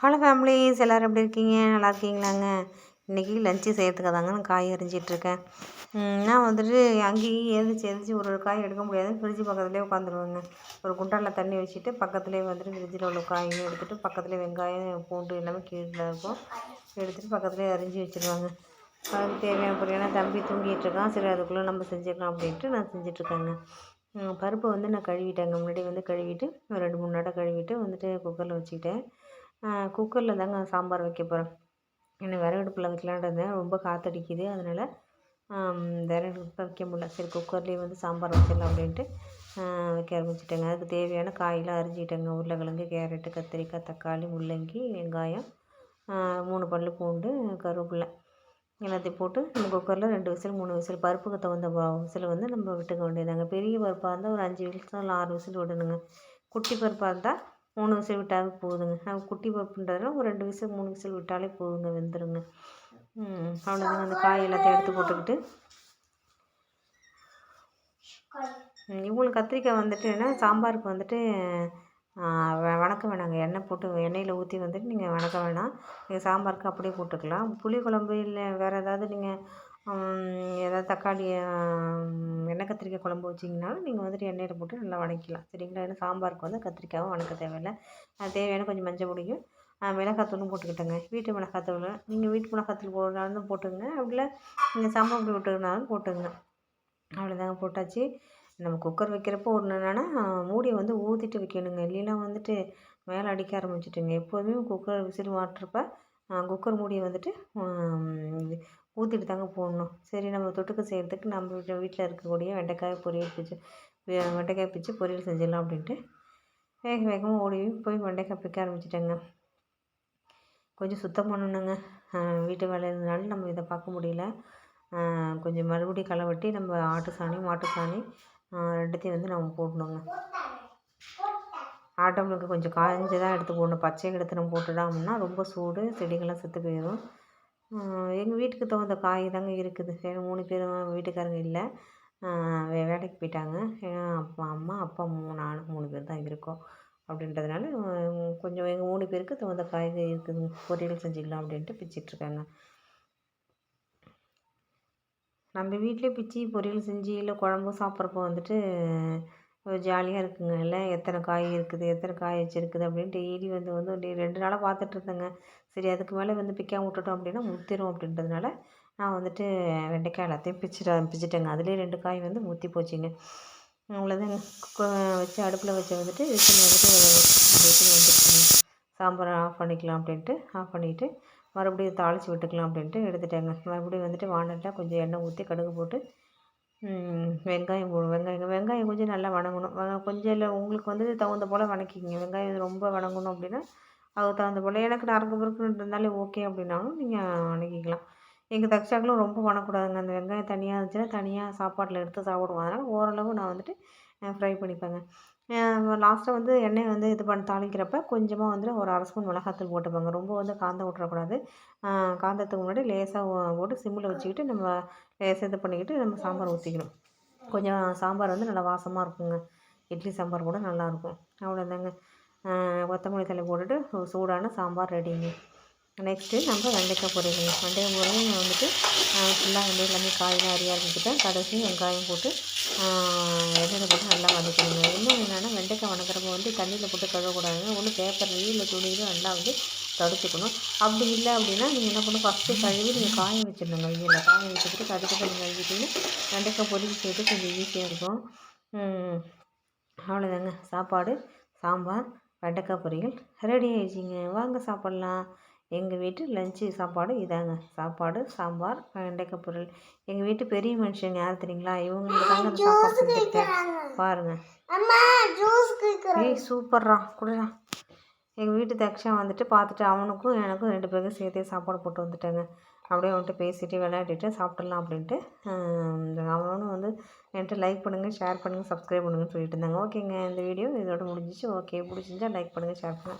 Hello families எல்லோரும் எப்படி இருக்கீங்க? நல்லா இருக்கீங்களாங்க? இன்றைக்கி லஞ்சு செய்கிறதுக்காக தாங்க நான் காய் அரிஞ்சிட்ருக்கேன் நான் வந்துட்டு அங்கேயும் எழுந்திரிச்சி எழுந்திரிச்சி ஒரு ஒரு காய் எடுக்க முடியாது. ஃப்ரிட்ஜு பக்கத்துலேயே உட்காந்துருவேங்க. ஒரு குண்டானில் தண்ணி வச்சுட்டு பக்கத்துலேயே வந்துட்டு ஃப்ரிட்ஜில் உள்ள காயும் எடுத்துகிட்டு பக்கத்துலேயே வெங்காயம் பூண்டு எல்லாமே கீழே இருக்கும். எடுத்துகிட்டு பக்கத்துலேயே அரிஞ்சு வச்சுருவாங்க. அதுக்கு தேவையான பொருள் தம்பி தூங்கிட்டு இருக்கான். சரி அதுக்குள்ளே நம்ம செஞ்சிடலாம் அப்படின்ட்டு நான் செஞ்சிட்ருக்கேங்க பருப்பை வந்து நான் கழுவிட்டேங்க. முன்னாடி வந்து கழுவிட்டு ஒரு ரெண்டு மூணு நாட்டை கழுவிட்டு வந்துட்டு குக்கரில் வச்சுக்கிட்டேன். குக்கரில் தாங்க சாம்பார் வைக்க போகிறேன் ஏன்னா விறகு அடுப்பில் வைக்கலான்ட்டு இருந்தேன் ரொம்ப காற்றடிக்குது அதனால் விறகு அடுப்பில் வைக்க முடியல. சரி குக்கர்லேயே வந்து சாம்பார் வச்சிடலாம் அப்படின்ட்டு வைக்க ஆரம்பிச்சிட்டேங்க. அதுக்கு தேவையான காயெல்லாம் அரிஞ்சிக்கிட்டேங்க உருளைக்கிழங்கு கேரட்டு கத்திரிக்காய் தக்காளி முள்ளங்கி வெங்காயம் மூணு பல் பூண்டு கருவேப்பிலை எல்லாத்தையும் போட்டு நம்ம குக்கரில் ரெண்டு விசில் மூணு விசில் பருப்புக்கு தகுந்த விசில் வந்து நம்ம விட்டுக்க வேண்டியதாங்க பெரிய பருப்பாக இருந்தால் ஒரு அஞ்சு விசில் இல்லை ஆறு விசில் விடணுங்க. குட்டி பருப்பாக இருந்தால் மூணு விசில் விட்டாவே போதுங்க. நாங்கள் குட்டி பருப்புன்றதுனால ஒரு ரெண்டு விசில் மூணு விசில் விட்டாலே போதுங்க வெந்துடுங்க அவ்வளோதாங்க அந்த காய் எல்லாத்தையும் எடுத்து போட்டுக்கிட்டு. இவங்களுக்கு கத்திரிக்காய் வந்துட்டு என்ன சாம்பாருக்கு வந்துட்டு வணக்க வேணாங்க. எண்ணெய் போட்டு எண்ணெயில் ஊற்றி வந்துட்டு நீங்கள் வணக்க வேணாம். நீங்கள் சாம்பாருக்கு அப்படியே போட்டுக்கலாம். புளி குழம்பு இல்லை வேறு ஏதாவது நீங்கள் ஏதாவது தக்காளி எண்ணெய் கத்திரிக்காய் குழம்பு வச்சிங்கனாலும் நீங்கள் வந்துட்டு எண்ணெயில் போட்டு நல்லா வதக்கிக்கலாம். சரிங்களா? ஏன்னா சாம்பாருக்கு வந்து கத்திரிக்காயும் வதக்க தேவையில்லை. அது தேவையான கொஞ்சம் மஞ்சள் பொடியும் மிளகாத்தூளும் போட்டுக்கிட்டேங்க. வீட்டு மிளகாத்தூள் நீங்கள் வீட்டு மிளகாத்தூள் போடுறதாலும் போட்டுங்க அப்படில நீங்கள் சாம்பார் பொடி விட்டுக்கினாலும் போட்டுங்க அவ்வளோதாங்க போட்டாச்சு. நம்ம குக்கர் வைக்கிறப்போ ஒன்று என்னென்னா மூடியை வந்து ஊற்றிட்டு வைக்கணுங்க. இல்லைன்னா வந்துட்டு மேலே அடிக்க ஆரம்பிச்சிட்டுங்க. எப்போதுமே குக்கர் விசில் மாட்டுறப்ப குக்கர் மூடியை வந்துட்டு ஊற்றிட்டு தாங்க போடணும். சரி நம்ம தொட்டுக்க செய்கிறதுக்கு நம்ம வீட்டில் வீட்டில் இருக்கக்கூடிய வெண்டைக்காய் பொரியல் பிச்சு வெண்டைக்காய் பிச்சு பொரியல் செஞ்சிடலாம் அப்படின்ட்டு. வேக வேகமாக ஓடி போய் வெண்டைக்காய் பிக்க ஆரம்பிச்சிட்டேங்க. கொஞ்சம் சுத்தம் பண்ணணுங்க. வீட்டு வேலை இருந்தனால நம்ம இதை பார்க்க முடியல. கொஞ்சம் மறுபடியும் களை வெட்டி நம்ம ஆட்டு சாணி மாட்டு சாணி ரெண்டுத்தையும் வந்து நம்ம போடணுங்க. ஆட்டோமலுக்கு கொஞ்சம் காய்ஞ்சதாக எடுத்து போடணும். பச்சையை எடுத்து நம்ம போட்டுட்டோம்னா ரொம்ப சூடு செடிகள்லாம் செத்து போயிடும் எங்கள் வீட்டுக்கு தகுந்த காய் தாங்க இருக்குது. எங்கள் மூணு பேரும் வீட்டுக்காரங்க இல்லை. வே வேலைக்கு போயிட்டாங்க. அப்பா அம்மா அப்பா நான் மூணு பேர் தான் இருக்கோம். அப்படின்றதுனால கொஞ்சம் எங்கள் மூணு பேருக்கு தகுந்த காய்கறி இருக்குது. பொரியல் செஞ்சுக்கலாம் அப்படின்ட்டு பிச்சிட்ருக்காங்க நம்ம வீட்டிலே பிச்சு பொரியல் செஞ்சு இல்லை குழம்பு சாப்பிட்றப்போ வந்துட்டு ஜாலியாக இருக்குங்க இல்லை எத்தனை காய் இருக்குது? எத்தனை காய் வச்சுருக்குது? அப்படின்னு டெய்லி வந்து வந்து ரெண்டு நாளாக பார்த்துட்ருந்தேங்க சரி அதுக்கு மேலே வந்து பிக்காம விட்டுட்டோம் அப்படின்னா முத்திரும் அப்படின்றதுனால நான் வந்துட்டு வெண்டைக்காய் எல்லாத்தையும் பிச்சுட்டு பிச்சுட்டேங்க. அதுலேயே ரெண்டு காய் வந்து முத்தி போச்சுங்க. அவ்வளோதாங்க வச்சு அடுப்பில் வச்சு வந்துட்டு விசில் வந்துட்டு விசில் வந்துருச்சுங்க. சாம்பார் ஆஃப் பண்ணிக்கலாம் அப்படின்ட்டு ஆஃப் பண்ணிவிட்டு மறுபடியும் தாளித்து விட்டுக்கலாம் அப்படின்ட்டு எடுத்துட்டேங்க. மறுபடியும் வந்துட்டு வானலில் கொஞ்சம் எண்ணெய் ஊற்றி கடுகு போட்டு வெங்காயம் வெங்காயம் வெங்காயம் கொஞ்சம் நல்லா வணங்கணும். கொஞ்சம் இல்லை உங்களுக்கு வந்து தகுந்த போல் வதக்கிக்கிங்க வெங்காயம் ரொம்ப வணங்கணும் அப்படின்னா அதுக்கு தகுந்த போல். எனக்கு நறுக்கு பறுக்குன்னு இருந்தாலே ஓகே அப்படின்னாலும் நீங்கள் வணக்கிக்கலாம். எங்கள் தக்ஷாக்களும் ரொம்ப வணக்கக்கூடாதுங்க. அந்த வெங்காயம் தனியாக இருந்துச்சுன்னா தனியாக சாப்பாட்டில் எடுத்து சாப்பிடுவோம். அதனால் ஓரளவு நான் வந்துட்டு ஃப்ரை பண்ணிப்பேங்க. லாஸ்ட்டாக வந்து எண்ணெய் வந்து இது பண்ணி தாளிக்கிறப்ப கொஞ்சமாக வந்து ஒரு அரை ஸ்பூன் மிளகாத்தூள் போட்டுப்பேங்க. ரொம்ப வந்து காந்த விட்றக்கூடாது காந்தத்துக்கு முன்னாடி லேசாக போட்டு சிம்மில் வச்சுக்கிட்டு நம்ம லேசாக இது பண்ணிக்கிட்டு நம்ம சாம்பார் ஊற்றிக்கணும் கொஞ்சம் சாம்பார் வந்து நல்லா வாசமாக இருக்குங்க. இட்லி சாம்பார் கூட நல்லாயிருக்கும். அவ்வளோதாங்க. கொத்தமல்லி தழை போட்டுட்டு சூடான சாம்பார் ரெடிங்க. நெக்ஸ்ட்டு நம்ம வெண்டைக்காய் பொரியலுங்க. வெண்டைக்காய் பொரியல் வந்துட்டு ஃபுல்லாக வந்து எல்லாமே காயெல்லாம் அரியாக ஆரம்பிச்சிட்டேன் கடைசி வெங்காயம் போட்டு எண்ணெயில் போட்டு நல்லா வதக்கணுங்க. இன்னும் என்னென்னா வெண்டைக்காய் வணக்கிறப்ப வந்து தண்ணியில் போட்டு கழுவக்கூடாதுங்க. ஒன்று பேப்பர்லேயும் இல்லை துணியிலும் நல்லா வந்து தடுத்துக்கணும். அப்படி இல்லை அப்படின்னா நீங்கள் என்ன பண்ணணும்? ஃபஸ்ட்டு கழுவி நீங்கள் காய வச்சிடணுங்க. வெயிலில் காய வச்சுக்கிட்டு அதுக்கப்புறம் நீங்கள் கழுவிட்டிங்கன்னா வெண்டைக்காய் பொறிச்சு செய்து கொஞ்சம் ஈஸியாக இருக்கும். அவ்வளோதாங்க சாப்பாடு சாம்பார் வெண்டைக்காய் பொரியல் ரெடி ஆயிடுச்சிங்க. வாங்க சாப்பிட்லாம். எங்கள் வீட்டு லஞ்சு சாப்பாடு இதாங்க. சாப்பாடு சாம்பார் வெண்டைக்காய் பொரியல். எங்கள் வீட்டு பெரிய மனுஷங்க யார் தெரியுங்களா? இவங்களுக்கு தாங்க அந்த சாப்பாடு செஞ்சுருக்கேன் பாருங்கள் ஏய் சூப்பர்ரா கொடுறா. எங்கள் வீட்டு தக்ஷன் வந்துட்டு பார்த்துட்டு அவனுக்கும் எனக்கும் ரெண்டு பேருக்கும் சேர்த்தே சாப்பாடு போட்டு வந்துட்டேங்க. அப்படியே வந்துட்டு பேசிட்டு விளையாடிட்டு சாப்பிட்லாம் அப்படின்ட்டு அவனும் வந்து என்கிட்ட லைக் பண்ணுங்கள் ஷேர் பண்ணுங்கள் சப்ஸ்கிரைப் பண்ணுங்கன்னு சொல்லிட்டு இருந்தாங்க. ஓகேங்க இந்த வீடியோ இதோட முடிஞ்சிச்சு. ஓகே பிடிச்சிருந்தா லைக் பண்ணுங்கள் ஷேர் பண்ணுங்கள்